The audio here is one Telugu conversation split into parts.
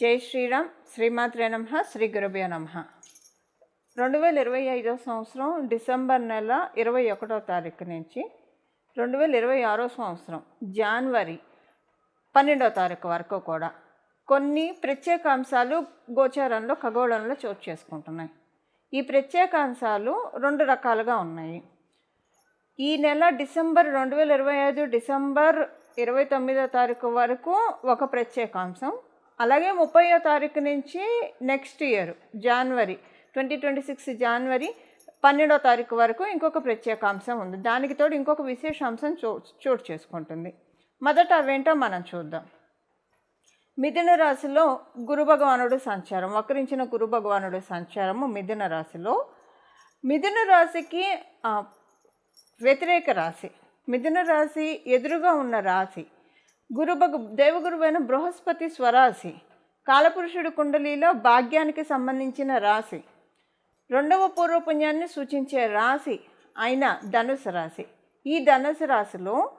జై శ్రీరామ్. శ్రీమాత్రే నమ. శ్రీ గురుభ్యో నమ. రెండు వేల ఇరవై ఐదో సంవత్సరం డిసెంబర్ నెల ఇరవై ఒకటో తారీఖు నుంచి రెండు వేల ఇరవై ఆరో సంవత్సరం జనవరి పన్నెండో తారీఖు వరకు కూడా కొన్ని ప్రత్యేక అంశాలు గోచారంలో ఖగోళంలో చోటు చేసుకుంటున్నాయి. ఈ ప్రత్యేక అంశాలు రెండు రకాలుగా ఉన్నాయి. ఈ నెల డిసెంబర్ రెండు వేల ఇరవై ఐదు డిసెంబర్ ఇరవై తొమ్మిదో తారీఖు వరకు ఒక ప్రత్యేకాంశం అలాగే ముప్పయో తారీఖు నుంచి next year January twenty twenty six జనవరి పన్నెండో తారీఖు వరకు ఇంకొక ప్రత్యేకాంశం ఉంది. దానికి తోడు ఇంకొక విశేషాంశం చో చోటు చేసుకుంటుంది. మొదట అవేంటో మనం చూద్దాం. మిథున రాశిలో గురు భగవానుడు సంచారం. వక్రించిన గురు భగవానుడు సంచారము మిథున రాశిలో. మిథున రాశికి వ్యతిరేక రాశి. మిథున రాశి ఎదురుగా ఉన్న రాశి గురుబగు దేవగురువైన బృహస్పతి స్వరాశి కాలపురుషుడు కుండలిలో భాగ్యానికి సంబంధించిన రాశి. రెండవ పూర్వపుణ్యాన్ని సూచించే రాశి అయిన ధనుసు రాశి. ఈ ధనుసు రాశిలో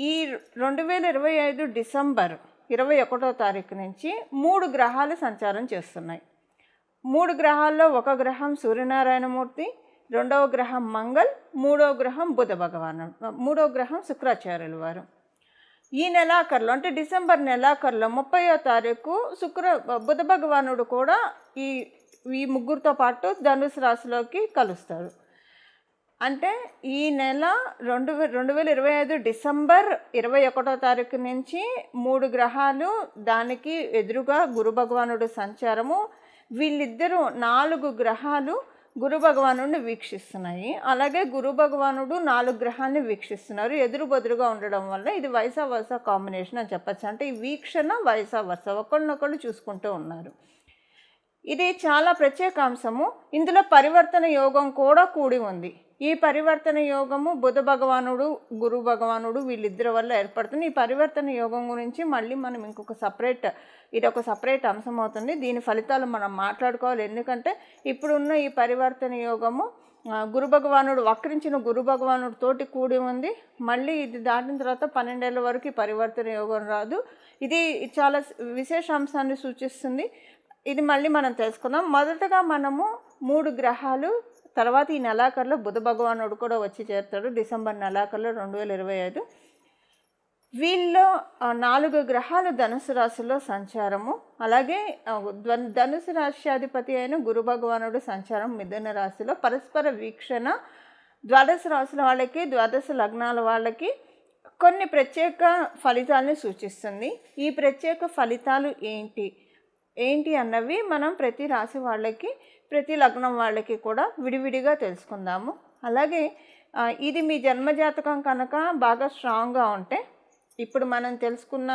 ఈ రెండు వేల ఇరవై ఐదు డిసెంబర్ ఇరవై ఒకటో తారీఖు నుంచి మూడు గ్రహాలు సంచారం చేస్తున్నాయి. మూడు గ్రహాల్లో ఒక గ్రహం సూర్యనారాయణమూర్తి రెండవ గ్రహం మంగళ్ మూడవ గ్రహం బుధ భగవాను మూడవ గ్రహం శుక్రాచార్యుల వారు. ఈ నెలాఖరులో అంటే డిసెంబర్ నెలాఖరులో ముప్పయో తారీఖు శుక్ర బుధ భగవానుడు కూడా ఈ ఈ ముగ్గురితో పాటు ధనుసు రాశిలోకి కలుస్తారు. అంటే ఈ నెల రెండు రెండు వేల ఇరవై ఐదు డిసెంబర్ ఇరవై ఒకటో తారీఖు నుంచి మూడు గ్రహాలు దానికి ఎదురుగా గురు భగవానుడు సంచారము. వీళ్ళిద్దరూ నాలుగు గ్రహాలు గురు భగవానుడిని వీక్షిస్తున్నాయి. అలాగే గురు భగవానుడు నాలుగు గ్రహాన్ని వీక్షిస్తున్నారు. ఎదురు బదురుగా ఉండడం వల్ల ఇది వయసా వరుస కాంబినేషన్ అని చెప్పచ్చు. అంటే ఈ వీక్షణ వయసా వరుస ఒకళ్ళనొకళ్ళు చూసుకుంటూ ఉన్నారు. ఇది చాలా ప్రత్యేక అంశము ఇందులో పరివర్తన యోగం కూడా కూడి ఉంది. ఈ పరివర్తన యోగము బుధ భగవానుడు గురు భగవానుడు వీళ్ళిద్దరి వల్ల ఏర్పడుతుంది. ఈ పరివర్తన యోగం గురించి మళ్ళీ మనం ఇంకొక సపరేట్ ఇది ఒక సపరేట్ అంశం అవుతుంది. దీని ఫలితాలు మనం మాట్లాడుకోవాలి. ఎందుకంటే ఇప్పుడున్న ఈ పరివర్తన యోగము గురు భగవానుడు వక్రించిన గురు భగవానుడు తోటి కూడి ఉంది. మళ్ళీ ఇది దాటిన తర్వాత పన్నెండేళ్ళ వరకు ఈ పరివర్తన యోగం రాదు. ఇది చాలా విశేష అంశాన్ని సూచిస్తుంది. ఇది మళ్ళీ మనం తెలుసుకుందాం. మొదటగా మనము మూడు గ్రహాలు తర్వాత ఈ నెలాఖరులో బుధ భగవానుడు కూడా వచ్చి చేరుతాడు. డిసెంబర్ నెలాఖరులో రెండు వేల ఇరవై ఐదు. వీళ్ళలో నాలుగు గ్రహాలు ధనుసు రాశిలో సంచారము. అలాగే ధనుసు రాశ్యాధిపతి అయిన గురు భగవానుడు సంచారం మిథున రాశిలో. పరస్పర వీక్షణ ద్వాదశ రాశుల వాళ్ళకి ద్వాదశ లగ్నాల వాళ్ళకి కొన్ని ప్రత్యేక ఫలితాలను సూచిస్తుంది. ఈ ప్రత్యేక ఫలితాలు ఏంటి? ఏంటి అన్నవి మనం ప్రతి రాశి వాళ్ళకి ప్రతి లగ్నం వాళ్ళకి కూడా విడివిడిగా తెలుసుకుందాము. అలాగే ఇది మీ జన్మజాతకం కనుక బాగా స్ట్రాంగ్గా ఉంటే ఇప్పుడు మనం తెలుసుకున్న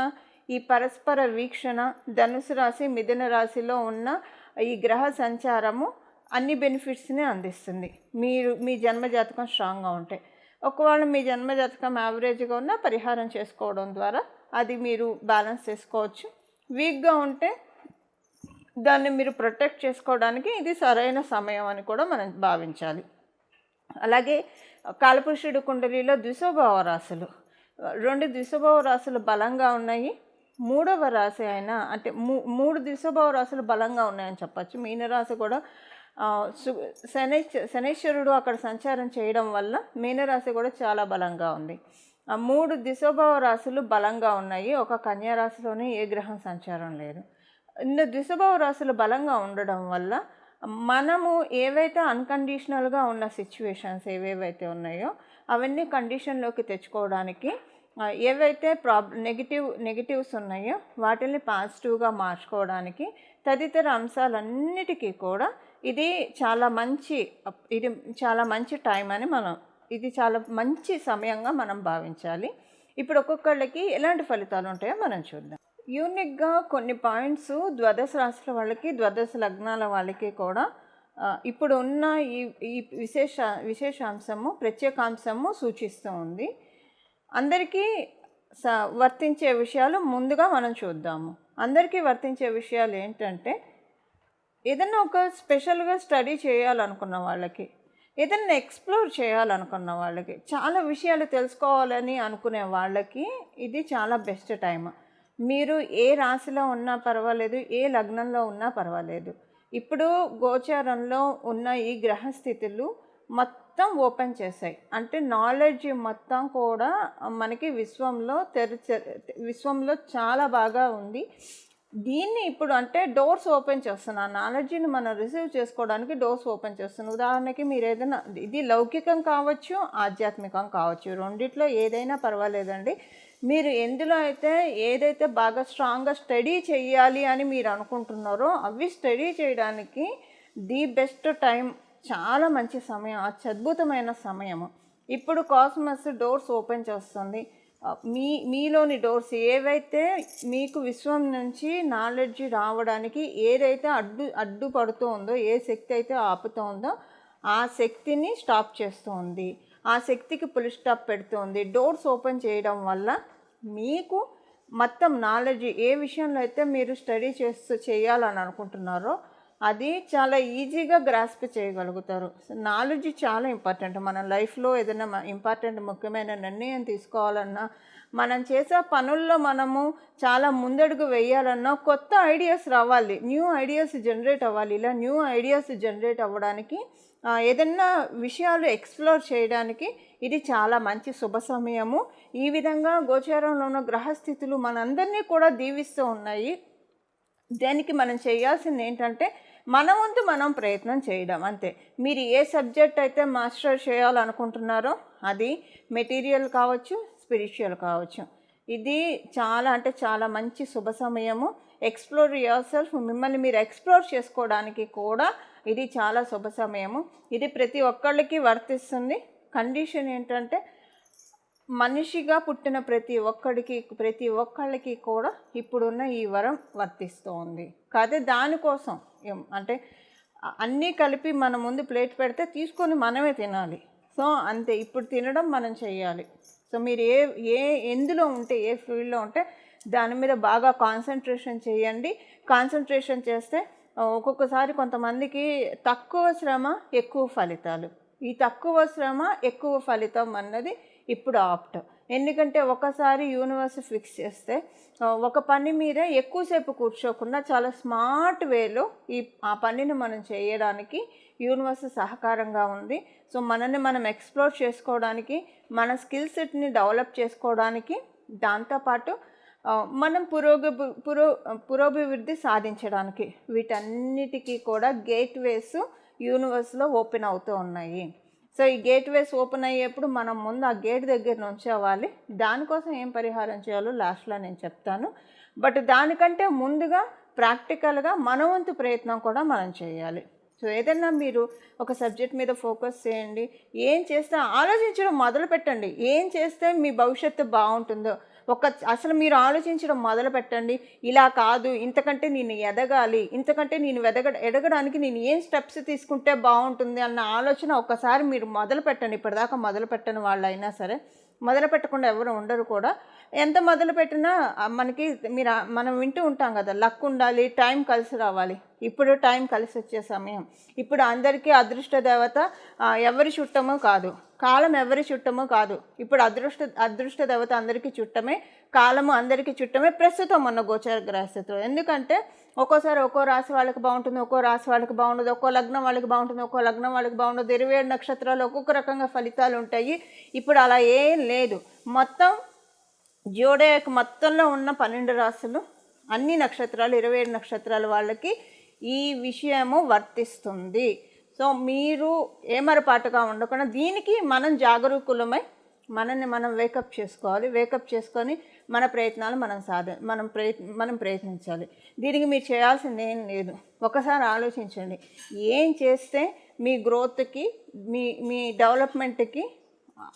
ఈ పరస్పర వీక్షణ ధనుసు రాశి మిథున రాశిలో ఉన్న ఈ గ్రహ సంచారము అన్ని బెనిఫిట్స్ని అందిస్తుంది. మీరు మీ జన్మజాతకం స్ట్రాంగ్గా ఉంటే. ఒకవేళ మీ జన్మజాతకం యావరేజ్గా ఉన్న పరిహారం చేసుకోవడం ద్వారా అది మీరు బ్యాలెన్స్ చేసుకోవచ్చు. వీక్గా ఉంటే దాన్ని మీరు ప్రొటెక్ట్ చేసుకోవడానికి ఇది సరైన సమయం అని కూడా మనం భావించాలి. అలాగే కాలపురుషుడు కుండలిలో ద్విశోభావ రాశులు. రెండు ద్విస్వభావ రాశులు బలంగా ఉన్నాయి. మూడవ రాశి అయినా అంటే మూ మూడు ద్విస్వభావ రాశులు బలంగా ఉన్నాయని చెప్పచ్చు. మీనరాశి కూడా ఆ, సు శనైశ్వరుడు అక్కడ సంచారం చేయడం వల్ల మీనరాశి కూడా చాలా బలంగా ఉంది. ఆ మూడు దిశోభావ రాశులు బలంగా ఉన్నాయి. ఒక కన్యా రాశిలోనే ఏ గ్రహం సంచారం లేదు. ఇన్ని ద్విస్వభావ రాశులు బలంగా ఉండడం వల్ల మనము ఏవైతే అన్కండిషనల్గా ఉన్న సిచ్యువేషన్స్ ఏవేవైతే ఉన్నాయో అవన్నీ కండిషన్లోకి తెచ్చుకోవడానికి ఏవైతే ప్రాబ్ నెగిటివ్ నెగిటివ్స్ ఉన్నాయో వాటిని పాజిటివ్గా మార్చుకోవడానికి తదితర అంశాలన్నిటికీ కూడా ఇది చాలా మంచి ఇది చాలా మంచి టైం అని మనం ఇది చాలా మంచి సమయంగా మనం భావించాలి. ఇప్పుడు ఒక్కొక్కళ్ళకి ఎలాంటి ఫలితాలు ఉంటాయో మనం చూద్దాం. యూనిక్గా కొన్ని పాయింట్స్ ద్వాదశ రాశుల వాళ్ళకి ద్వాదశ లగ్నాల వాళ్ళకి కూడా ఇప్పుడు ఉన్న ఈ ఈ విశేష విశేషాంశము ప్రత్యేకాంశము సూచిస్తూ ఉంది. అందరికీ స వర్తించే విషయాలు ముందుగా మనం చూద్దాము. అందరికీ వర్తించే విషయాలు ఏంటంటే ఏదైనా ఒక స్పెషల్గా స్టడీ చేయాలనుకున్న వాళ్ళకి ఏదైనా ఎక్స్ప్లోర్ చేయాలనుకున్న వాళ్ళకి చాలా విషయాలు తెలుసుకోవాలని అనుకునే వాళ్ళకి ఇది చాలా బెస్ట్ టైం మీరు ఏ రాశిలో ఉన్నా పర్వాలేదు ఏ లగ్నంలో ఉన్నా పర్వాలేదు. ఇప్పుడు గోచారంలో ఉన్న ఈ గ్రహస్థితులు మొత్తం ఓపెన్ చేశాయి. అంటే నాలెడ్జ్ మొత్తం కూడా మనకి విశ్వంలో తెరిచ విశ్వంలో చాలా బాగా ఉంది. దీన్ని ఇప్పుడు అంటే డోర్స్ ఓపెన్ చేస్తున్నా నాలెడ్జ్ని మనం రిసీవ్ చేసుకోవడానికి డోర్స్ ఓపెన్ చేస్తున్నాం. ఉదాహరణకి మీరు ఏదైనా ఇది లౌకికం కావచ్చు ఆధ్యాత్మికం కావచ్చు. రెండిట్లో ఏదైనా పర్వాలేదండి. మీరు ఎందులో అయితే ఏదైతే బాగా స్ట్రాంగ్గా స్టడీ చేయాలి అని మీరు అనుకుంటున్నారో అవి స్టడీ చేయడానికి ది బెస్ట్ టైం చాలా మంచి సమయం అత్యద్భుతమైన సమయము. ఇప్పుడు కాస్మస్ డోర్స్ ఓపెన్ చేస్తుంది. మీ మీలోని డోర్స్ ఏవైతే మీకు విశ్వం నుంచి నాలెడ్జ్ రావడానికి ఏదైతే అడ్డు అడ్డుపడుతూ ఉందో ఏ శక్తి అయితే ఆపుతూ ఉందో ఆ శక్తిని స్టాప్ చేస్తూ ఉంది ఆ శక్తికి పులి స్టాప్ పెడుతుంది. డోర్స్ ఓపెన్ చేయడం వల్ల మీకు మొత్తం నాలెడ్జ్ ఏ విషయంలో అయితే మీరు స్టడీ చేస్తూ చేయాలని అనుకుంటున్నారో అది చాలా ఈజీగా గ్రాస్ప్ చేయగలుగుతారు. నాలెడ్జ్ చాలా ఇంపార్టెంట్ మన లైఫ్లో ఏదైనా ఇంపార్టెంట్ ముఖ్యమైన నిర్ణయం తీసుకోవాలన్నా మనం చేసే పనుల్లో మనము చాలా ముందడుగు వేయాలన్నా కొత్త ఐడియాస్ రావాలి. న్యూ ఐడియాస్ జనరేట్ అవ్వాలి. ఇలా న్యూ ఐడియాస్ జనరేట్ అవ్వడానికి ఏదన్నా విషయాలు ఎక్స్ప్లోర్ చేయడానికి ఇది చాలా మంచి శుభ సమయము. ఈ విధంగా గోచారంలో ఉన్న గ్రహస్థితులు మనందరినీ కూడా దీవిస్తూ ఉన్నాయి. దానికి మనం చేయాల్సింది ఏంటంటే మన వంతు మనం ప్రయత్నం చేయడం అంతే. మీరు ఏ సబ్జెక్ట్ అయితే మాస్టర్ చేయాలనుకుంటున్నారో అది మెటీరియల్ కావచ్చు స్పిరిచువల్ కావచ్చు. ఇది చాలా అంటే చాలా మంచి శుభ సమయము. ఎక్స్ప్లోర్ యువర్ సెల్ఫ్ మిమ్మల్ని మీరు ఎక్స్ప్లోర్ చేసుకోవడానికి కూడా ఇది చాలా శుభ సమయము. ఇది ప్రతి ఒక్కళ్ళకి వర్తిస్తుంది. కండిషన్ ఏంటంటే మనిషిగా పుట్టిన ప్రతి ఒక్కడికి ప్రతి ఒక్కళ్ళకి కూడా ఇప్పుడున్న ఈ వరం వర్తిస్తోంది. కాదే దానికోసం అంటే అన్నీ కలిపి మన ముందు ప్లేట్ పెడితే తీసుకొని మనమే తినాలి. సో అంతే. ఇప్పుడు తినడం మనం చేయాలి సో మీరు ఏ ఏ ఎందులో ఉంటే ఏ ఫీల్డ్లో ఉంటే దాని మీద బాగా కాన్సన్ట్రేషన్ చేయండి. కాన్సన్ట్రేషన్ చేస్తే ఒక్కొక్కసారి కొంతమందికి తక్కువ శ్రమ ఎక్కువ ఫలితాలు. ఈ తక్కువ శ్రమ ఎక్కువ ఫలితం అన్నది ఇప్పుడు ఆప్ట్. ఎందుకంటే ఒకసారి యూనివర్స్ ఫిక్స్ చేస్తే ఒక పని మీద ఎక్కువసేపు కూర్చోకుండా చాలా స్మార్ట్ వేలో ఈ ఆ పనిని మనం చేయడానికి యూనివర్స్ సహకారంగా ఉంది. సో మనల్ని మనం ఎక్స్ప్లోర్ చేసుకోవడానికి మన స్కిల్ సెట్ని డెవలప్ చేసుకోవడానికి దాంతోపాటు మనం పురోగ పురో పురోభివృద్ధి సాధించడానికి వీటన్నిటికీ కూడా గేట్వేస్ యూనివర్స్లో ఓపెన్ అవుతూ ఉన్నాయి. సో ఈ గేట్వేస్ ఓపెన్ అయ్యేప్పుడు మనం ముందు ఆ గేట్ దగ్గర నుంచోవాలి దానికోసం ఏం పరిహారం చేయాలో లాస్ట్లో నేను చెప్తాను. బట్ దానికంటే ముందుగా ప్రాక్టికల్గా మన వంతు ప్రయత్నం కూడా మనం చేయాలి. సో ఏదైనా మీరు ఒక సబ్జెక్ట్ మీద ఫోకస్ చేయండి. ఏం చేస్తే ఆలోచించడం మొదలు పెట్టండి ఏం చేస్తే మీ భవిష్యత్తు బాగుంటుందో. ఒక అసలు మీరు ఆలోచించడం మొదలు పెట్టండి. ఇలా కాదు ఇంతకంటే నేను ఎదగాలి ఇంతకంటే నేను ఎదగ ఎదగడానికి నేను ఏం స్టెప్స్ తీసుకుంటే బాగుంటుంది అన్న ఆలోచన ఒకసారి మీరు మొదలు పెట్టండి. ఇప్పటిదాకా మొదలు పెట్టని వాళ్ళు అయినా సరే మొదలు పెట్టకుండా ఎవరు ఉండరు కూడా. ఎంత మొదలు పెట్టినా మనకి మీరు మనం వింటూ ఉంటాం కదా లక్ ఉండాలి టైం కలిసి రావాలి. ఇప్పుడు టైం కలిసి వచ్చే సమయం. ఇప్పుడు అందరికీ అదృష్ట దేవత ఎవరి చుట్టమో కాదు. కాలం ఎవరి చుట్టమో కాదు. ఇప్పుడు అదృష్ట అదృష్ట దేవత అందరికీ చుట్టమే కాలము అందరికీ చుట్టమే ప్రస్తుతం ఉన్న గోచర గ్రహస్థితిలో. ఎందుకంటే ఒక్కోసారి ఒక్కో రాశి వాళ్ళకి బాగుంటుంది ఒక్కో రాశి వాళ్ళకి బాగుండదు ఒక్కో లగ్నం వాళ్ళకి బాగుంటుంది ఒక్కో లగ్నం వాళ్ళకి బాగుండదు. ఇరవై ఏడు నక్షత్రాలు ఒక్కొక్క రకంగా ఫలితాలు ఉంటాయి. ఇప్పుడు అలా ఏం లేదు. మొత్తం జోడేక్ మొత్తంలో ఉన్న పన్నెండు రాశులు అన్ని నక్షత్రాలు ఇరవై ఏడు నక్షత్రాల వాళ్ళకి ఈ విషయము వర్తిస్తుంది. సో మీరు ఏమరపాటుగా ఉండకుండా దీనికి మనం జాగరూకులమై మనల్ని మనం వేకప్ చేసుకోవాలి. వేకప్ చేసుకొని మన ప్రయత్నాలు మనం సాధ మనం ప్రయత్ మనం ప్రయత్నించాలి. దీనికి మీరు చేయాల్సింది ఏం లేదు. ఒకసారి ఆలోచించండి. ఏం చేస్తే మీ గ్రోత్కి మీ మీ డెవలప్మెంట్కి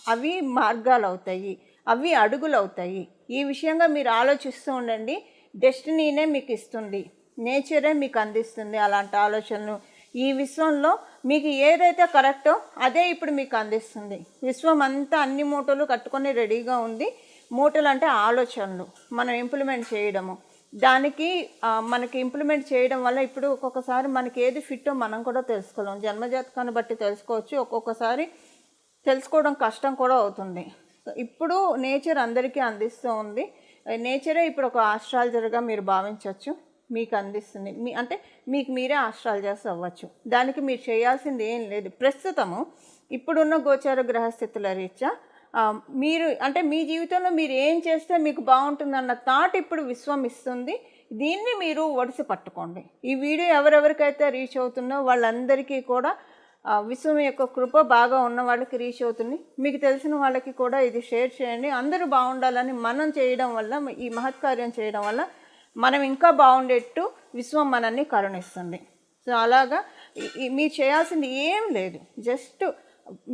అవి మార్గాలు అవుతాయి అవి అడుగులు అవుతాయి ఈ విషయంగా మీరు ఆలోచిస్తూ ఉండండి. డెస్టినీనే మీకు ఇస్తుంది. నేచరే మీకు అందిస్తుంది. అలాంటి ఆలోచనలు. ఈ విశ్వంలో మీకు ఏదైతే కరెక్టో అదే ఇప్పుడు మీకు అందిస్తుంది. విశ్వం అంతా అన్ని మూటలు కట్టుకొని రెడీగా ఉంది. మూటలు అంటే ఆలోచనలు. మనం ఇంప్లిమెంట్ చేయడము. దానికి మనకి ఇంప్లిమెంట్ చేయడం వల్ల ఇప్పుడు ఒక్కొక్కసారి మనకి ఏది ఫిట్టో మనం కూడా తెలుసుకోలేం. జన్మజాతకాన్ని బట్టి తెలుసుకోవచ్చు. ఒక్కొక్కసారి తెలుసుకోవడం కష్టం కూడా అవుతుంది. ఇప్పుడు నేచర్ అందరికీ అందిస్తూ ఉంది. నేచరే ఇప్పుడు ఒక ఆస్ట్రాలజర్గా మీరు భావించవచ్చు మీకు అందిస్తుంది మీ అంటే మీకు మీరే ఆస్ట్రాలజర్స్ అవ్వచ్చు. దానికి మీరు చేయాల్సింది ఏం లేదు. ప్రస్తుతము ఇప్పుడున్న గోచార గ్రహస్థితుల రీత్యా మీరు అంటే మీ జీవితంలో మీరు ఏం చేస్తే మీకు బాగుంటుందన్న థాట్ ఇప్పుడు విశ్వం ఇస్తుంది. దీన్ని మీరు ఒడిసి పట్టుకోండి. ఈ వీడియో ఎవరెవరికైతే రీచ్ అవుతుందో వాళ్ళందరికీ కూడా విశ్వం యొక్క కృప బాగా ఉన్న వాళ్ళకి రీచ్ అవుతుంది. మీకు తెలిసిన వాళ్ళకి కూడా ఇది షేర్ చేయండి. అందరూ బాగుండాలని మనం చేయడం వల్ల ఈ మహత్కార్యం చేయడం వల్ల మనం ఇంకా బాగుండేట్టు విశ్వం మనల్ని కరుణిస్తుంది. సో అలాగా మీరు చేయాల్సింది ఏం లేదు. జస్ట్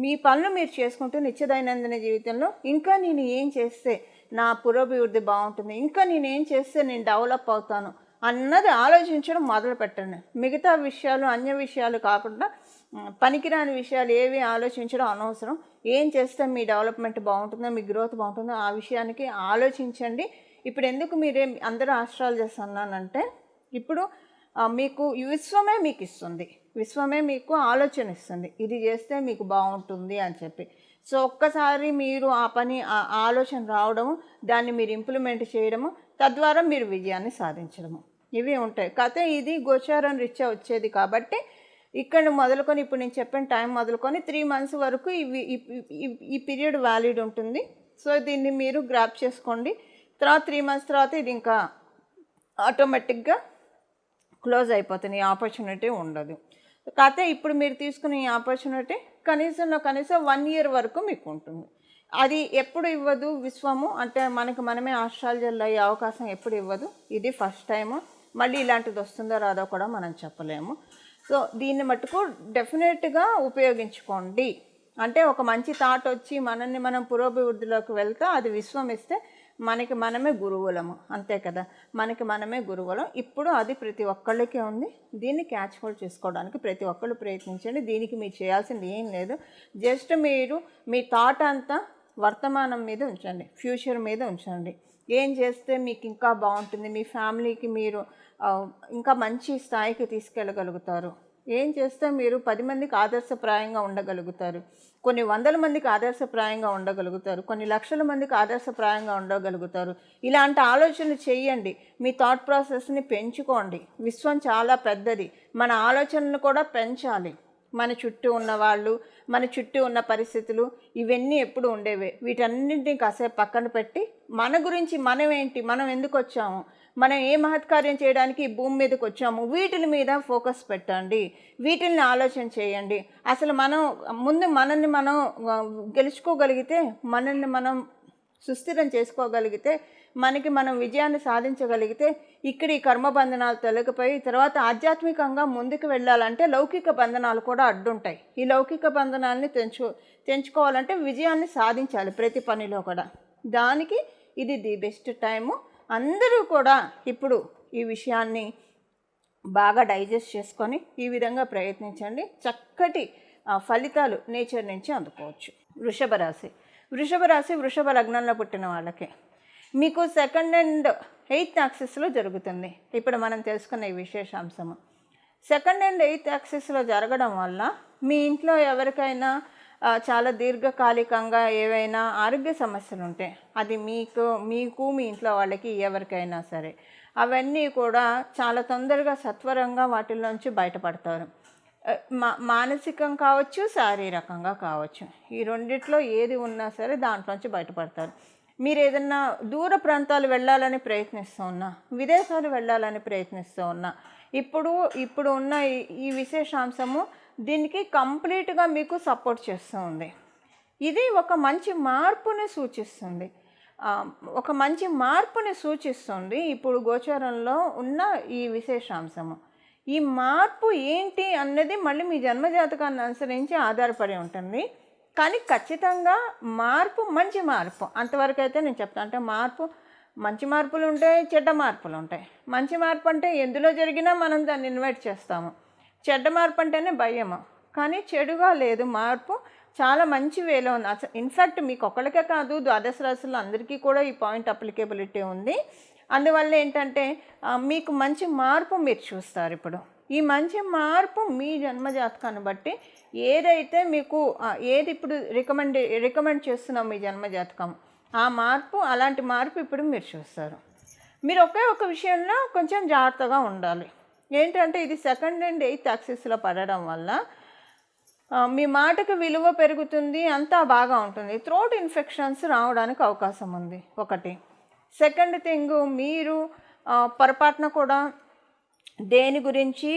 మీ పనులు మీరు చేసుకుంటూ నిత్యదైనందిన జీవితంలో ఇంకా నేను ఏం చేస్తే నా పురోభివృద్ధి బాగుంటుంది ఇంకా నేను ఏం చేస్తే నేను డెవలప్ అవుతాను అన్నది ఆలోచించడం మొదలు పెట్టండి. మిగతా విషయాలు అన్య విషయాలు కాకుండా పనికిరాని విషయాలు ఏవి ఆలోచించడం అనవసరం. ఏం చేస్తే మీ డెవలప్మెంట్ బాగుంటుందో మీ గ్రోత్ బాగుంటుందో ఆ విషయానికి ఆలోచించండి. ఇప్పుడు ఎందుకు మీరే అందరూ ఆస్ట్రాలజర్స్ అన్నానంటే ఇప్పుడు మీకు విశ్వమే మీకు ఇస్తుంది విశ్వమే మీకు ఆలోచన ఇస్తుంది ఇది చేస్తే మీకు బాగుంటుంది అని చెప్పి. సో ఒక్కసారి మీరు ఆ పని ఆ ఆలోచన రావడము దాన్ని మీరు ఇంప్లిమెంట్ చేయడము తద్వారా మీరు విజయాన్ని సాధించడము. ఇవి ఉంటాయి. కథ ఇది గోచారం రీత్యా వచ్చేది కాబట్టి ఇక్కడ మొదలుకొని ఇప్పుడు నేను చెప్పిన టైం మొదలుకొని త్రీ మంత్స్ వరకు ఇవి ఈ- ఈ- ఈ పీరియడ్ వ్యాలిడ్ ఉంటుంది. సో దీన్ని మీరు గ్రాప్ చేసుకోండి. తర్వాత త్రీ మంత్స్ తర్వాత ఇది ఇంకా ఆటోమేటిక్గా క్లోజ్ అయిపోతుంది ఈ ఆపర్చునిటీ ఉండదు. కాకపోతే ఇప్పుడు మీరు తీసుకున్న ఈ ఆపర్చునిటీ కనీసంలో కనీసం వన్ ఇయర్ వరకు మీకు ఉంటుంది. అది ఎప్పుడు ఇవ్వదు విశ్వము అంటే మనకు మనమే ఆస్ట్రాలజర్లు అయ్యే అవకాశం ఎప్పుడు ఇవ్వదు. ఇది ఫస్ట్ టైము. మళ్ళీ ఇలాంటిది వస్తుందో రాదో కూడా మనం చెప్పలేము. సో దీన్ని మటుకు డెఫినెట్గా ఉపయోగించుకోండి. అంటే ఒక మంచి థాట్ వచ్చి మనల్ని మనం పురోభివృద్ధిలోకి వెళ్తే అది విశ్వం ఇస్తే మనకి మనమే గురువులము. అంతే కదా? మనకి మనమే గురువులం. ఇప్పుడు అది ప్రతి ఒక్కళ్ళకి ఉంది. దీన్ని క్యాచ్ హోల్డ్ చేసుకోవడానికి ప్రతి ఒక్కళ్ళు ప్రయత్నించండి. దీనికి మీరు చేయాల్సింది ఏం లేదు. జస్ట్ మీరు మీ థాట్ అంతా వర్తమానం మీద ఉంచండి. ఫ్యూచర్ మీద ఉంచండి. ఏం చేస్తే మీకు ఇంకా బాగుంటుంది? మీ ఫ్యామిలీకి మీరు ఇంకా మంచి స్థాయికి తీసుకెళ్ళగలుగుతారు. ఏం చేస్తే మీరు పది మందికి ఆదర్శప్రాయంగా ఉండగలుగుతారు? కొన్ని వందల మందికి ఆదర్శప్రాయంగా ఉండగలుగుతారు. కొన్ని లక్షల మందికి ఆదర్శప్రాయంగా ఉండగలుగుతారు. ఇలాంటి ఆలోచనలు చేయండి. మీ థాట్ ప్రాసెస్ని పెంచుకోండి. విశ్వం చాలా పెద్దది. మన ఆలోచనలు కూడా పెంచాలి. మన చుట్టూ ఉన్న వాళ్ళు మన చుట్టూ ఉన్న పరిస్థితులు ఇవన్నీ ఎప్పుడు ఉండేవే. వీటన్నింటినీ కాసేపు పక్కన పెట్టి మన గురించి మనం ఏంటి మనం ఎందుకు వచ్చాము? మనం ఏ మహత్కార్యం చేయడానికి భూమి మీదకి వచ్చాము వీటిల మీద ఫోకస్ పెట్టండి. వీటిల్ని ఆలోచన చేయండి. అసలు మనం ముందు మనల్ని మనం గెలుచుకోగలిగితే మనల్ని మనం సుస్థిరం చేసుకోగలిగితే మనకి మనం విజయాన్ని సాధించగలిగితే ఇక్కడ ఈ కర్మ బంధనాలు తొలగిపోయి తర్వాత ఆధ్యాత్మికంగా ముందుకు వెళ్ళాలంటే లౌకిక బంధనాలు కూడా అడ్డుంటాయి. ఈ లౌకిక బంధనాలని తెంచు తెంచుకోవాలంటే విజయాన్ని సాధించాలి ప్రతి పనిలో కూడా. దానికి ఇది ది బెస్ట్ టైము. అందరూ కూడా ఇప్పుడు ఈ విషయాన్ని బాగా డైజెస్ట్ చేసుకొని ఈ విధంగా ప్రయత్నించండి. చక్కటి ఆ, ఫలితాలు నేచర్ నుంచి అందుకోవచ్చు. వృషభ రాశి. వృషభ రాశి వృషభ లగ్నంలో పుట్టిన వాళ్ళకి మీకు సెకండ్ అండ్ ఎయిత్ యాక్సిస్లో జరుగుతుంది. ఇప్పుడు మనం తెలుసుకున్న ఈ విశేషాంశము. సెకండ్ అండ్ ఎయిత్ యాక్సిస్లో జరగడం వల్ల మీ ఇంట్లో ఎవరికైనా చాలా దీర్ఘకాలికంగా ఏవైనా ఆరోగ్య సమస్యలు ఉంటే అది మీకు మీకు మీ ఇంట్లో వాళ్ళకి ఎవరికైనా సరే అవన్నీ కూడా చాలా తొందరగా సత్వరంగా వాటిల్లోంచి బయటపడతారు. మా మానసికం కావచ్చు శారీరకంగా కావచ్చు ఈ రెండిట్లో ఏది ఉన్నా సరే దాంట్లోంచి బయటపడతారు. మీరు ఏదన్నా దూర ప్రాంతాలు వెళ్ళాలని ప్రయత్నిస్తూ ఉన్నా విదేశాలు వెళ్ళాలని ప్రయత్నిస్తూ ఉన్నా ఇప్పుడు ఇప్పుడు ఉన్న ఈ విశేషాంశము దీనికి కంప్లీట్గా మీకు సపోర్ట్ చేస్తుంది. ఇది ఒక మంచి మార్పుని సూచిస్తుంది. ఒక మంచి మార్పుని సూచిస్తుంది ఇప్పుడు గోచారంలో ఉన్న ఈ విశేషాంశము. ఈ మార్పు ఏంటి అన్నది మళ్ళీ మీ జన్మజాతకాన్ని అనుసరించి ఆధారపడి ఉంటుంది. కానీ ఖచ్చితంగా మార్పు మంచి మార్పు. అంతవరకు అయితే నేను చెప్తాను. అంటే మార్పు మంచి మార్పులు ఉంటాయి చెడ్డ మార్పులు ఉంటాయి మంచి మార్పు అంటే ఎందులో జరిగినా మనం దాన్ని ఇన్వైట్ చేస్తాము. చెడ్డ మార్పు అంటేనే భయము? కానీ చెడుగా లేదు. మార్పు చాలా మంచి వేలో ఉంది. అసలు ఇన్ఫ్యాక్ట్ మీకు ఒక్కళ్ళకే కాదు ద్వాదశ రాశుల్లో అందరికీ కూడా ఈ పాయింట్ అప్లికేబిలిటీ ఉంది. అందువల్ల ఏంటంటే మీకు మంచి మార్పు మీరు చూస్తారు ఇప్పుడు. ఈ మంచి మార్పు మీ జన్మజాతకాన్ని బట్టి ఏదైతే మీకు ఏది ఇప్పుడు రికమెండ్ రికమెండ్ చేస్తున్నాం మీ జన్మజాతకం ఆ మార్పు అలాంటి మార్పు ఇప్పుడు మీరు చూస్తారు. మీరు ఒకే ఒక విషయంలో కొంచెం జాగ్రత్తగా ఉండాలి. ఏంటంటే ఇది సెకండ్ అండ్ ఎయిత్ యాక్సిస్లో పడడం వల్ల మీ మాటకు విలువ పెరుగుతుంది అంతా బాగా ఉంటుంది. థ్రోట్ ఇన్ఫెక్షన్స్ రావడానికి అవకాశం ఉంది. ఒకటి. సెకండ్ థింగ్ మీరు పొరపాటున కూడా దేని గురించి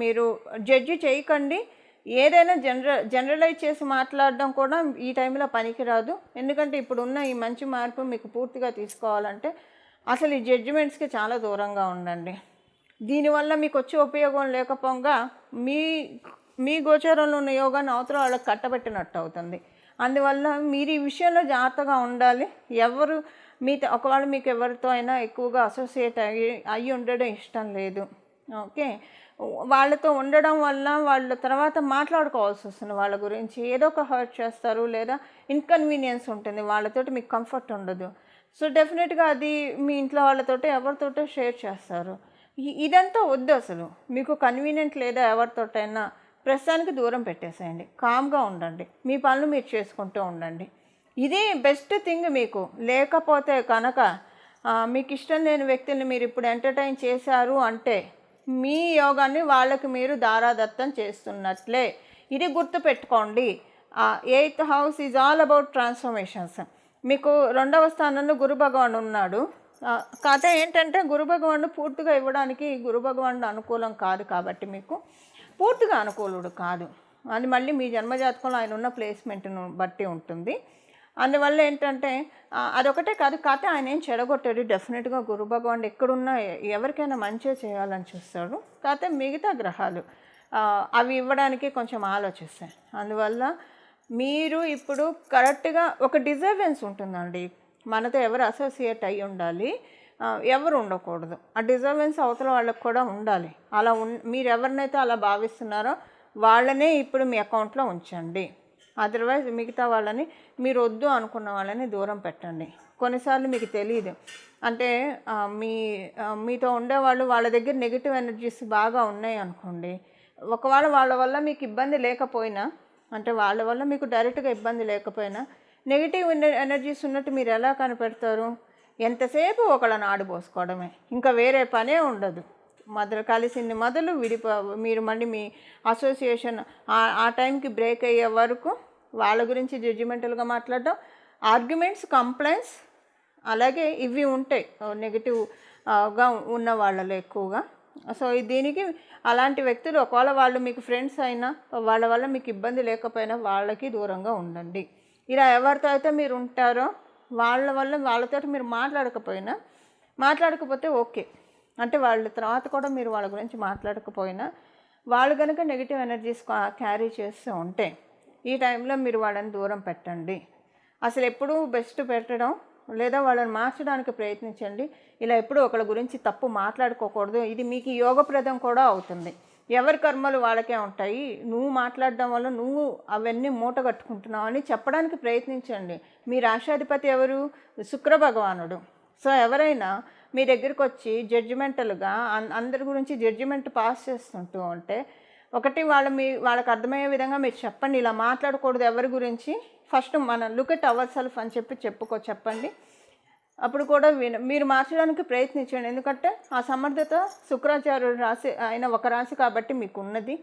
మీరు జడ్జి చేయకండి. ఏదైనా జనరల్ జనరలైజ్ చేసి మాట్లాడడం కూడా ఈ టైంలో పనికిరాదు. ఎందుకంటే ఇప్పుడున్న ఈ మంచి మార్పు మీకు పూర్తిగా తీసుకోవాలంటే అసలు ఈ జడ్జిమెంట్స్కి చాలా దూరంగా ఉండండి. దీనివల్ల మీకు వచ్చే ఉపయోగం లేకపోగా మీ మీ గోచరంలో ఉన్న యోగాన్ని అవతల వాళ్ళకి కట్టబెట్టినట్టు అవుతుంది. అందువల్ల మీరు ఈ విషయంలో జాగ్రత్తగా ఉండాలి. ఎవరు మీతో ఒకవేళ మీకు ఎవరితో అయినా ఎక్కువగా అసోసియేట్ అయ్యి అయ్యి ఉండడం ఇష్టం లేదు. ఓకే? వాళ్ళతో ఉండడం వల్ల వాళ్ళ తర్వాత మాట్లాడుకోవాల్సి వస్తుంది వాళ్ళ గురించి. ఏదో ఒక హర్ట్ చేస్తారు లేదా ఇన్కన్వీనియన్స్ ఉంటుంది వాళ్ళతోటి మీకు కంఫర్ట్ ఉండదు. సో డెఫినెట్గా అది మీ ఇంట్లో వాళ్ళతోటి ఎవరితోటో షేర్ చేస్తారు. ఇదంతా వద్దు అసలు. మీకు కన్వీనియంట్ లేదా ఎవరితోటైనా ప్రస్తుతానికి దూరం పెట్టేసేయండి. కామ్గా ఉండండి. మీ పనులు మీరు చేసుకుంటూ ఉండండి. ఇది బెస్ట్ థింగ్ మీకు. లేకపోతే కనుక మీకు ఇష్టం లేని వ్యక్తుల్ని మీరు ఇప్పుడు ఎంటర్టైన్ చేశారు అంటే మీ యోగాన్ని వాళ్ళకి మీరు దారాదత్తం చేస్తున్నట్లే. ఇది గుర్తుపెట్టుకోండి eighth house is all about transformations మీకు రెండవ స్థానంలో గురు భగవాన్ ఉన్నాడు కథ ఏంటంటే గురు భగవానుడు పూర్తిగా ఇవ్వడానికి గురు భగవానుడు అనుకూలం కాదు కాబట్టి మీకు పూర్తిగా అనుకూలుడు కాదు. అది మళ్ళీ మీ జన్మజాతకంలో ఆయన ఉన్న ప్లేస్మెంట్ను బట్టి ఉంటుంది. అందువల్ల ఏంటంటే అదొకటే కాదు కథ ఆయన ఏం చెడగొట్టాడు డెఫినెట్గా గురు భగవానుడు ఎక్కడున్నా ఎవరికైనా మంచిగా చేయాలని చూస్తాడు. కాకపోతే మిగతా గ్రహాలు అవి ఇవ్వడానికి కొంచెం ఆలోచిస్తాయి. అందువల్ల మీరు ఇప్పుడు కరెక్ట్గా ఒక డిజర్వెన్స్ ఉంటుందండి. మనతో ఎవరు అసోసియేట్ అయి ఉండాలి ఎవరు ఉండకూడదు. ఆ డిజర్వెన్స్ అవతల వాళ్ళకి కూడా ఉండాలి. అలా ఉన్ మీరు ఎవరినైతే అలా భావిస్తున్నారో వాళ్ళనే ఇప్పుడు మీ అకౌంట్లో ఉంచండి. అదర్వైజ్ మిగతా వాళ్ళని మీరు వద్దు అనుకున్న వాళ్ళని దూరం పెట్టండి. కొన్నిసార్లు మీకు తెలియదు అంటే మీ మీతో ఉండేవాళ్ళు వాళ్ళ దగ్గర నెగిటివ్ ఎనర్జీస్ బాగా ఉన్నాయి అనుకోండి. ఒకవేళ వాళ్ళ వల్ల మీకు ఇబ్బంది లేకపోయినా అంటే వాళ్ళ వల్ల మీకు డైరెక్ట్గా ఇబ్బంది లేకపోయినా నెగిటివ్ ఎనర్జీస్ ఉన్నట్టు మీరు ఎలా కనిపెడతారు? ఎంతసేపు ఒకళ్ళని ఆడిపోసుకోవడమే ఇంకా వేరే పనే ఉండదు. మొదలు కలిసింది మొదలు విడిపో మీరు మళ్ళీ మీ అసోసియేషన్ ఆ- టైంకి బ్రేక్ అయ్యే వరకు వాళ్ళ గురించి జడ్జిమెంటల్గా మాట్లాడడం ఆర్గ్యుమెంట్స్ కంప్లైంట్స్ అలాగే ఇవి ఉంటాయి. నెగిటివ్గా ఉన్న వాళ్ళలో ఎక్కువగా. సో దీనికి అలాంటి వ్యక్తులు ఒకవేళ వాళ్ళు మీకు ఫ్రెండ్స్ అయినా వాళ్ళ వల్ల మీకు ఇబ్బంది లేకపోయినా వాళ్ళకి దూరంగా ఉండండి. ఇలా ఎవరితో అయితే మీరు ఉంటారో వాళ్ళ వల్ల వాళ్ళతో మీరు మాట్లాడకపోయినా మాట్లాడకపోతే ఓకే. అంటే వాళ్ళ తర్వాత కూడా మీరు వాళ్ళ గురించి మాట్లాడకపోయినా వాళ్ళు కనుక నెగిటివ్ ఎనర్జీస్ క్యారీ చేస్తూ ఉంటే ఈ టైంలో మీరు వాళ్ళని దూరం పెట్టండి. అసలు ఎప్పుడూ బెస్ట్ పెట్టడం లేదా వాళ్ళని మార్చడానికి ప్రయత్నించండి. ఇలా ఎప్పుడూ ఒకళ్ళ గురించి తప్పు మాట్లాడుకోకూడదు. ఇది మీకు యోగప్రదం కూడా అవుతుంది. ఎవరి కర్మలు వాళ్ళకే ఉంటాయి. నువ్వు మాట్లాడడం వల్ల నువ్వు అవన్నీ మూట కట్టుకుంటున్నావు అని చెప్పడానికి ప్రయత్నించండి. మీ రాష్ట్రాధిపతి ఎవరు? శుక్ర భగవానుడు. సో ఎవరైనా మీ దగ్గరికి వచ్చి జడ్జిమెంటల్గా అందరి గురించి జడ్జిమెంట్ పాస్ చేస్తుంటూ ఉంటే ఒకటి వాళ్ళ మీ వాళ్ళకి అర్థమయ్యే విధంగా మీరు చెప్పండి. ఇలా మాట్లాడకూడదు ఎవరి గురించి. ఫస్ట్ మన లుక్ ఎట్ అవర్ సెల్ఫ్ అని చెప్పి చెప్పుకో చెప్పండి. అప్పుడు కూడా విన మీరు మార్చడానికి ప్రయత్నించండి. ఎందుకంటే ఆ సమర్థత శుక్రాచార్యుడు రాశి అయిన ఒక రాశి కాబట్టి మీకు ఉన్నది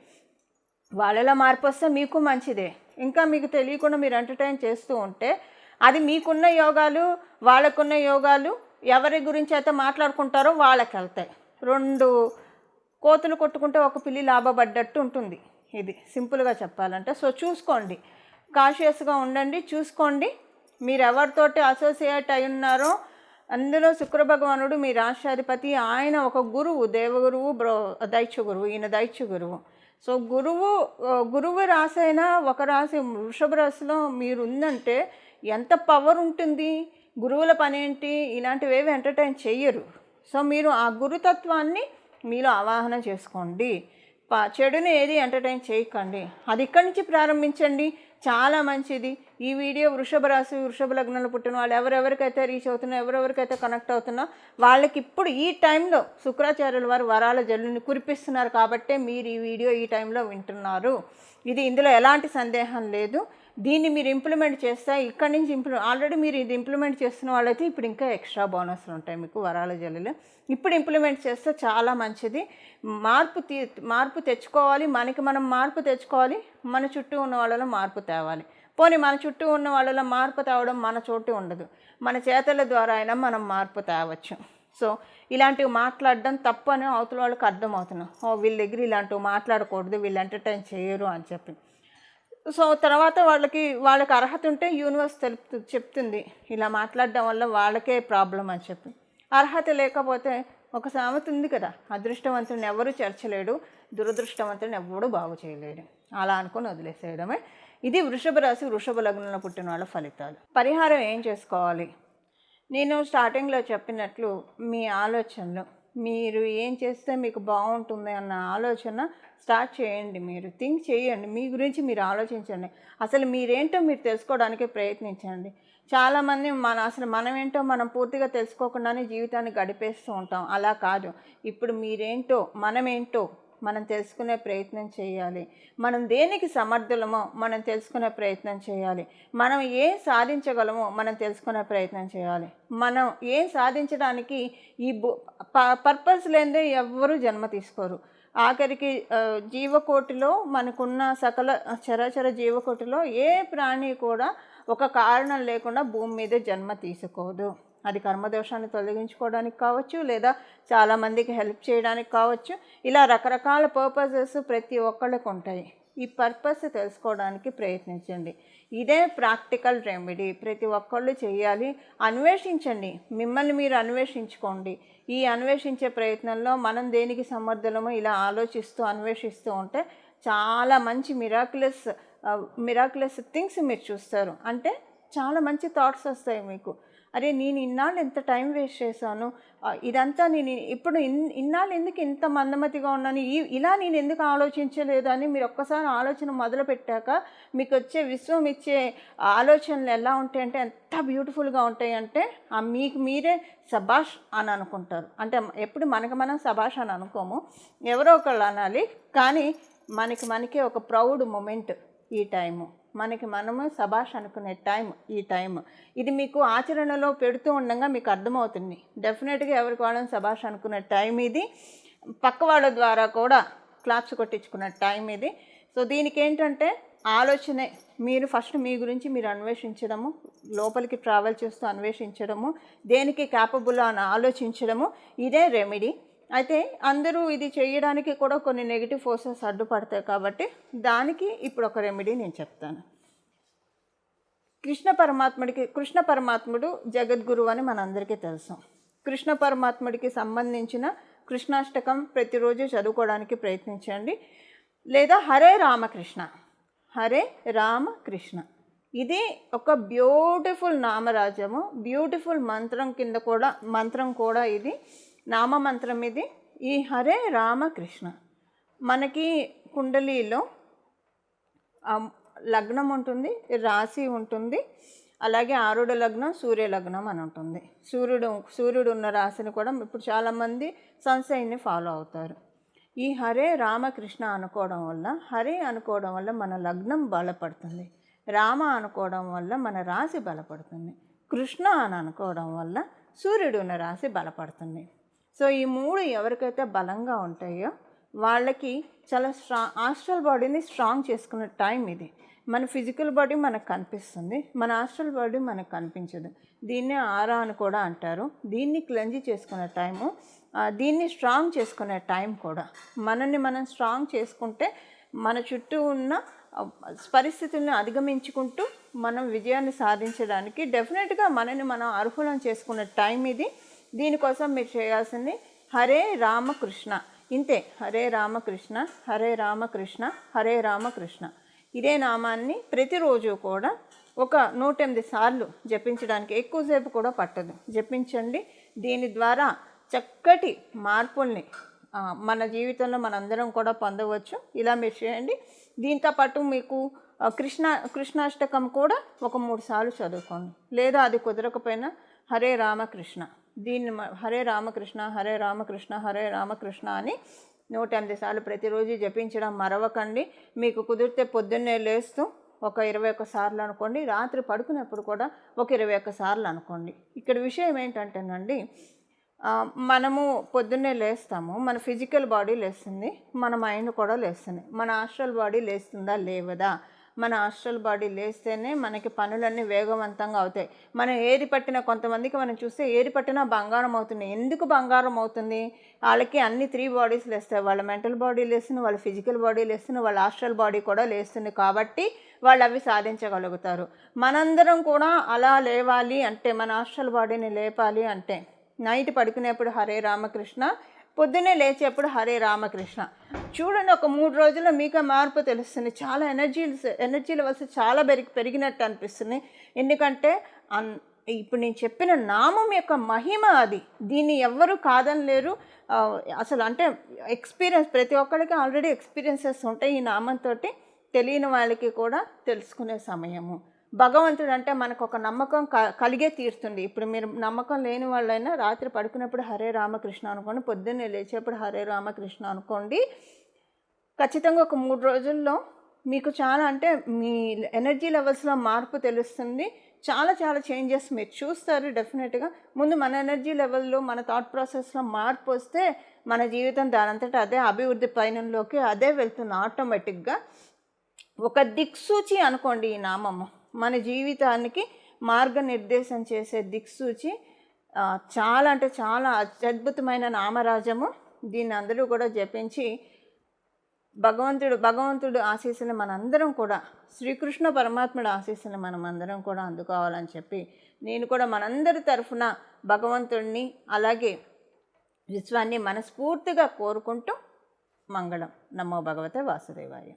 వాళ్ళలా మార్పు వస్తే మీకు మంచిదే. ఇంకా మీకు తెలియకుండా మీరు ఎంటర్టైన్ చేస్తూ ఉంటే అది మీకున్న యోగాలు వాళ్ళకున్న యోగాలు ఎవరి గురించి అయితే మాట్లాడుకుంటారో వాళ్ళకి వెళ్తాయి రెండు కోతులు కొట్టుకుంటే ఒక పిల్లి లాభపడ్డట్టు ఉంటుంది. ఇది సింపుల్గా చెప్పాలంటే. సో చూసుకోండి. కాషియస్గా ఉండండి. చూసుకోండి. మీరు ఎవరితోటి అసోసియేట్ అయి ఉన్నారో అందులో శుక్ర భగవానుడు మీ రాష్ట్రాధిపతి. ఆయన ఒక గురువు దేవగురువు బ్రో దైత్య గురువు ఈయన దైత్య గురువు. సో గురువు గురువు రాశి ఒక రాశి వృషభ రాశిలో మీరు ఉందంటే ఎంత పవర్ ఉంటుంది? గురువుల పని ఏంటి ఇలాంటివి ఏవి ఎంటర్టైన్ చెయ్యరు. సో మీరు ఆ గురుతత్వాన్ని మీలో ఆవాహన చేసుకోండి. చెడుని ఏది ఎంటర్టైన్ చేయకండి. అది ఇక్కడి నుంచి ప్రారంభించండి. చాలా మంచిది. ఈ వీడియో వృషభ రాశి వృషభ లగ్నంలో పుట్టిన వాళ్ళు ఎవరెవరికైతే రీచ్ అవుతున్నా ఎవరెవరికైతే కనెక్ట్ అవుతున్నా వాళ్ళకి ఇప్పుడు ఈ టైంలో శుక్రాచార్యుల వారు వరాల జల్లుని కురిపిస్తున్నారు కాబట్టే మీరు ఈ వీడియో ఈ టైంలో వింటున్నారు. ఇది ఇందులో ఎలాంటి సందేహం లేదు. దీన్ని మీరు ఇంప్లిమెంట్ చేస్తే ఇక్కడి నుంచి ఇంప్లి ఆల్రెడీ మీరు ఇది ఇంప్లిమెంట్ చేస్తున్న వాళ్ళైతే ఇప్పుడు ఇంకా ఎక్స్ట్రా బోనస్లు ఉంటాయి. మీకు వరాల జల్లులు ఇప్పుడు ఇంప్లిమెంట్ చేస్తే చాలా మంచిది. మార్పు తీ మార్పు తెచ్చుకోవాలి. మనకి మనం మార్పు తెచ్చుకోవాలి. మన చుట్టూ ఉన్న వాళ్ళలో మార్పు తేవాలి. పోనీ మన చుట్టూ ఉన్న వాళ్ళలో మార్పు తేవడం మన చోటు ఉండదు. మన చేతల ద్వారా అయినా మనం మార్పు తేవచ్చు. సో ఇలాంటివి మాట్లాడడం తప్పు అని అవతల వాళ్ళకి అర్థమవుతున్నాం ఓ వీళ్ళ దగ్గర ఇలాంటివి మాట్లాడకూడదు. వీళ్ళు ఎంటర్టైన్ చేయరు అని చెప్పి. సో తర్వాత వాళ్ళకి వాళ్ళకి అర్హత ఉంటే యూనివర్స్ తెలుపు చెప్తుంది. ఇలా మాట్లాడడం వల్ల వాళ్ళకే ప్రాబ్లం అని చెప్పి. అర్హత లేకపోతే ఒక సామెత ఉంది కదా అదృష్టవంతుడిని ఎవరు చేర్చలేడు దురదృష్టవంతుడిని ఎవడు బాగు చేయలేడు. అలా అనుకొని వదిలేసేయడమే. ఇది వృషభ రాశి వృషభ లగ్నంలో పుట్టిన వాళ్ళ ఫలితాలు. పరిహారం ఏం చేసుకోవాలి? నేను స్టార్టింగ్లో చెప్పినట్లు మీ ఆలోచనలు మీరు ఏం చేస్తే మీకు బాగుంటుంది అన్న ఆలోచన స్టార్ట్ చేయండి మీరు. థింక్ చేయండి. మీ గురించి మీరు ఆలోచించండి. అసలు మీరేంటో మీరు తెలుసుకోవడానికి ప్రయత్నించండి. చాలామంది మన అసలు మనం ఏంటో మనం పూర్తిగా తెలుసుకోకుండానే జీవితాన్ని గడిపేస్తూ ఉంటాం. అలా కాదు. ఇప్పుడు మీరేంటో మనమేంటో మనం తెలుసుకునే ప్రయత్నం చేయాలి. మనం దేనికి సమర్థులమో మనం తెలుసుకునే ప్రయత్నం చేయాలి. మనం ఏం సాధించగలమో మనం తెలుసుకునే ప్రయత్నం చేయాలి. మనం ఏం సాధించడానికి ఈ ప పర్పస్ లేదే ఎవ్వరూ జన్మ తీసుకోరు. ఆఖరికి జీవకోటిలో మనకున్న సకల చరాచర జీవకోటిలో ఏ ప్రాణి కూడా ఒక కారణం లేకుండా భూమి మీద జన్మ తీసుకోదు. అది కర్మదోషాన్ని తొలగించుకోవడానికి కావచ్చు లేదా చాలామందికి హెల్ప్ చేయడానికి కావచ్చు. ఇలా రకరకాల పర్పసెస్ ప్రతి ఒక్కళ్ళకు ఉంటాయి. ఈ పర్పస్ తెలుసుకోవడానికి ప్రయత్నించండి. ఇదే ప్రాక్టికల్ రెమెడీ ప్రతి ఒక్కళ్ళు చేయాలి. అన్వేషించండి. మిమ్మల్ని మీరు అన్వేషించుకోండి. ఈ అన్వేషించే ప్రయత్నంలో మనం దేనికి సమర్థులమో ఇలా ఆలోచిస్తూ అన్వేషిస్తూ ఉంటే చాలా మంచి మిరాకులస్ మిరాకులస్ థింగ్స్ మీరు చూస్తారు. అంటే చాలా మంచి థాట్స్ వస్తాయి మీకు. అరే నేను ఇన్నాళ్ళు ఎంత టైం వేస్ట్ చేశాను? ఇదంతా నేను ఇప్పుడు ఇన్ ఇన్నాళ్ళు ఎందుకు ఇంత మందమతిగా ఉన్నాను? ఈ ఇలా నేను ఎందుకు ఆలోచించలేదు అని మీరు ఒక్కసారి ఆలోచన మొదలు పెట్టాక మీకు వచ్చే విశ్వం ఇచ్చే ఆలోచనలు ఎలా ఉంటాయంటే ఎంత బ్యూటిఫుల్గా ఉంటాయంటే ఆ మీకు మీరే సబాష్ అని అనుకుంటారు. అంటే ఎప్పుడు మనకు మనం సబాష్ అని అనుకోము. ఎవరో ఒకళ్ళు అనాలి. కానీ మనకి మనకే ఒక ప్రౌడ్ మూమెంట్ ఈ టైము. మనకి మనము సభాష్ అనుకునే టైం ఈ టైం ఇది మీకు ఆచరణలో పెడుతూ ఉండగా మీకు అర్థమవుతుంది. డెఫినెట్గా ఎవరికి వాళ్ళని సభాష్ అనుకునే టైం ఇది. పక్క వాళ్ళ ద్వారా కూడా క్లాప్స్ కొట్టించుకున్న టైం ఇది. సో దీనికి ఏంటంటే ఆలోచనే. మీరు ఫస్ట్ మీ గురించి మీరు అన్వేషించడము లోపలికి ట్రావెల్ చేస్తూ అన్వేషించడము దేనికి క్యాపబుల్ అని ఆలోచించడము ఇదే రెమెడీ అయితే అందరూ ఇది చేయడానికి కూడా కొన్ని నెగిటివ్ ఫోర్సెస్ అడ్డుపడతాయి కాబట్టి దానికి ఇప్పుడు ఒక రెమెడీ నేను చెప్తాను. కృష్ణ పరమాత్ముడికి కృష్ణ పరమాత్ముడు జగద్గురు అని మనందరికీ తెలుసు. కృష్ణ పరమాత్ముడికి సంబంధించిన కృష్ణాష్టకం ప్రతిరోజు చదువుకోవడానికి ప్రయత్నించండి. లేదా హరే రామకృష్ణ. హరే రామకృష్ణ. ఇది ఒక బ్యూటిఫుల్ నామరాజము బ్యూటిఫుల్ మంత్రం కింద కూడా మంత్రం కూడా ఇది. నామ మంత్రం ఇది. ఈ హరే రామకృష్ణ. మనకి కుండలీలో లగ్నం ఉంటుంది రాశి ఉంటుంది అలాగే ఆరుడ లగ్నం సూర్య లగ్నం అని ఉంటుంది. సూర్యుడు సూర్యుడు ఉన్న రాశిని కూడా ఇప్పుడు చాలామంది సన్సైన్ని ఫాలో అవుతారు. ఈ హరే రామకృష్ణ అనుకోవడం వల్ల హరే అనుకోవడం వల్ల మన లగ్నం బలపడుతుంది. రామ అనుకోవడం వల్ల మన రాశి బలపడుతుంది. కృష్ణ అని అనుకోవడం వల్ల సూర్యుడు ఉన్న రాశి బలపడుతుంది. సో ఈ మూడు ఎవరికైతే బలంగా ఉంటాయో వాళ్ళకి చాలా స్ట్రా ఆస్ట్రల్ బాడీని స్ట్రాంగ్ చేసుకునే టైం ఇది. మన ఫిజికల్ బాడీ మనకు కనిపిస్తుంది మన ఆస్ట్రల్ బాడీ మనకు కనిపించదు. దీన్నే ఆరా అని కూడా అంటారు. దీన్ని క్లెంజ్ చేసుకునే టైము దీన్ని స్ట్రాంగ్ చేసుకునే టైం కూడా. మనల్ని మనం స్ట్రాంగ్ చేసుకుంటే మన చుట్టూ ఉన్న పరిస్థితులను పరిస్థితుల్ని అధిగమించుకుంటూ మనం విజయాన్ని సాధించడానికి డెఫినెట్గా మనని మనం అర్హులం చేసుకునే టైం ఇది. దీనికోసం మీరు చేయాల్సింది హరే రామకృష్ణ. ఇంతే హరే రామకృష్ణ హరే రామకృష్ణ హరే రామకృష్ణ. ఇదే నామాన్ని ప్రతిరోజు కూడా ఒక నూట ఎనిమిది సార్లు జపించడానికి ఎక్కువసేపు కూడా పట్టదు. జపించండి. దీని ద్వారా చక్కటి మార్పుల్ని మన జీవితంలో మనందరం కూడా పొందవచ్చు. ఇలా మీరు చేయండి. దీంతో పాటు మీకు కృష్ణ కృష్ణాష్టకం కూడా ఒక మూడు సార్లు చదువుకోండి. లేదా అది కుదరకపోయినా హరే రామకృష్ణ. దీన్ని హరే రామకృష్ణ హరే రామకృష్ణ హరే రామకృష్ణ అని నూట ఎనిమిది సార్లు ప్రతిరోజు జపించడం మరవకండి. మీకు కుదిరితే పొద్దున్నే లేస్తూ ఒక ఇరవై ఒక్క సార్లు అనుకోండి. రాత్రి పడుకునేప్పుడు కూడా ఒక ఇరవై ఒక్క సార్లు అనుకోండి. ఇక్కడ విషయం ఏంటంటేనండి మనము పొద్దున్నే లేస్తాము. మన ఫిజికల్ బాడీ లేస్తుంది. మన మైండ్ కూడా లేస్తుంది. మన ఆస్ట్రల్ బాడీ లేస్తుందా లేవదా? మన ఆస్ట్రల్ బాడీ లేస్తేనే మనకి పనులన్నీ వేగవంతంగా అవుతాయి. మనం ఏది పట్టిన కొంతమందికి మనం చూస్తే ఏది పట్టినా బంగారం అవుతుంది. ఎందుకు బంగారం అవుతుంది? వాళ్ళకి అన్ని త్రీ బాడీస్ లేస్తాయి. వాళ్ళ మెంటల్ బాడీ లేస్తుంది వాళ్ళ ఫిజికల్ బాడీ లేస్తుంది వాళ్ళ ఆస్ట్రల్ బాడీ కూడా లేస్తుంది కాబట్టి వాళ్ళు అవి సాధించగలుగుతారు. మనందరం కూడా అలా లేవాలి అంటే మన ఆస్ట్రల్ బాడీని లేపాలి అంటే నైట్ పడుకునేప్పుడు హరే రామకృష్ణ పొద్దున్నే లేచేప్పుడు హరే రామకృష్ణ. చూడండి ఒక మూడు రోజుల్లో మీకు మార్పు తెలుస్తుంది. చాలా ఎనర్జీ ఎనర్జీ లెవెల్స్ చాలా పెరిగి పెరిగినట్టు అనిపిస్తుంది. ఎందుకంటే అన్ ఇప్పుడు నేను చెప్పిన నామం యొక్క మహిమ అది. దీన్ని ఎవ్వరూ కాదనలేరు లేరు. అసలు అంటే ఎక్స్పీరియన్స్ ప్రతి ఒక్కరికి ఆల్రెడీ ఎక్స్పీరియన్సెస్ ఉంటాయి ఈ నామంతో తెలియని వాళ్ళకి కూడా తెలుసుకునే సమయము. భగవంతుడు అంటే మనకు ఒక నమ్మకం క కలిగే తీరుతుంది. ఇప్పుడు మీరు నమ్మకం లేని వాళ్ళైనా రాత్రి పడుకున్నప్పుడు హరే రామకృష్ణ అనుకోండి పొద్దున్నే లేచేప్పుడు హరే రామకృష్ణ అనుకోండి ఖచ్చితంగా ఒక మూడు రోజుల్లో మీకు చాలా అంటే మీ ఎనర్జీ లెవెల్స్లో మార్పు తెలుస్తుంది. చాలా చాలా చేంజెస్ మీరు చూస్తారు డెఫినెట్గా. ముందు మన ఎనర్జీ లెవెల్లో మన థాట్ ప్రాసెస్లో మార్పు వస్తే మన జీవితం దానంతటా అదే అభివృద్ధి పయనంలోకి అదే వెళ్తుంది ఆటోమేటిక్గా. ఒక దిక్సూచి అనుకోండి ఈ నామము. మన జీవితానికి మార్గనిర్దేశం చేసే దిక్సూచి చాలా అంటే చాలా అత్యద్భుతమైన నామరాజము. దీన్ని అందరూ కూడా జపించి భగవంతుడు భగవంతుడు ఆశీస్సులు మనందరం కూడా శ్రీకృష్ణ పరమాత్ముడు ఆశీస్సులు మనం అందరం కూడా అందుకోవాలని చెప్పి నేను కూడా మనందరి తరఫున భగవంతుడిని అలాగే విశ్వాన్ని మనస్ఫూర్తిగా కోరుకుంటూ మంగళం. నమో భగవతే వాసుదేవాయ.